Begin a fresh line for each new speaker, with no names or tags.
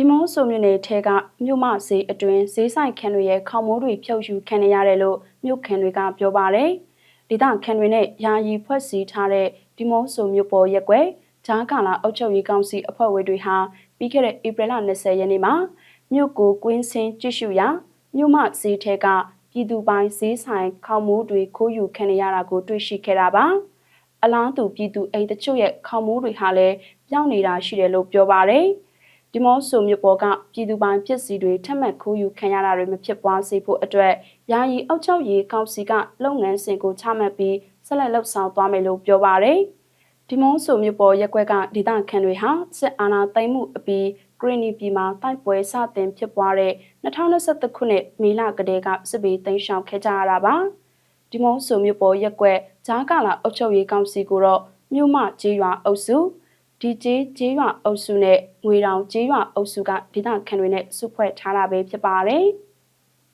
ဒီမုံဆိုမြို့နယ်ထဲကမြို့မဈေးအတွင်းဈေးဆိုင်ခန်းတွေရဲ့ခေါင်မိုးတွေဖြုတ်ယူခံနေရတယ်လို့မြို့ခံတွေကပြောပါတယ်။ဒေသခံတွေနဲ့ယာယီဖွဲ့စည်းထားတဲ့ဒီမုံဆိုမြို့ပေါ်ရက်ွယ်ဂျားကာလာအုပ်ချုပ်ရေးကောင်စီအဖွဲ့ဝင်တွေဟာပြီးခဲ့တဲ့ဧပြီလ20ရက်နေ့မှာမြို့ကိုကွင်းစင်းကြည့်ရှုရာမြို့မဈေးထဲကပြည်သူပိုင်ဈေးဆိုင်ခေါင်မိုးတွေခိုးယူခံနေရတာကိုတွေ့ရှိခဲ့တာပါ။အလားတူပြည်သူအိမ်တချို့ရဲ့ခေါင်မိုးတွေဟာလည်းပြောင်းနေတာရှိတယ်လို့ပြောပါတယ်။ ဒီမော့ဆိုမြို့ပေါ်ကပြည်သူပိုင်ပစ္စည်းတွေထက်မှတ်ခိုးယူခံရတာတွေမဖြစ်ပွားစေဖို့အတွက်ယာယီအောက်ချုပ်ရေးကောင်စီကလုပ်ငန်းစဉ်ကိုချမှတ်ပြီးဆက်လက်လှုပ်ဆောင်သွားမယ်လို့ပြောပါတယ်။ဒီမော့ဆိုမြို့ပေါ်ရက်ကွက်ကဒေသခံတွေဟာစစ်အာဏာသိမ်းမှုအပြီးဂရင်းနီပြည်မှာတိုက်ပွဲစတင်ဖြစ်ပွားတဲ့2021ခုနှစ်မေလကတည်းကစစ်ဘေးသိမ်းရှောင်ခဲ့ကြရတာပါ။ဒီမုံဆိုမြို့ပေါ်ရက်ကွက်ဂျားကာလာအုပ်ချုပ်ရေးကောင်စီကိုတော့မြို့မကျေးရွာအုပ်စု ဒီကျေးကျေးရွာအုပ်စုနဲ့ငွေတောင်ကျေးရွာအုပ်စုကဒေသခံတွေနဲ့စုဖွဲ့ထားတာပဲဖြစ်ပါတယ်။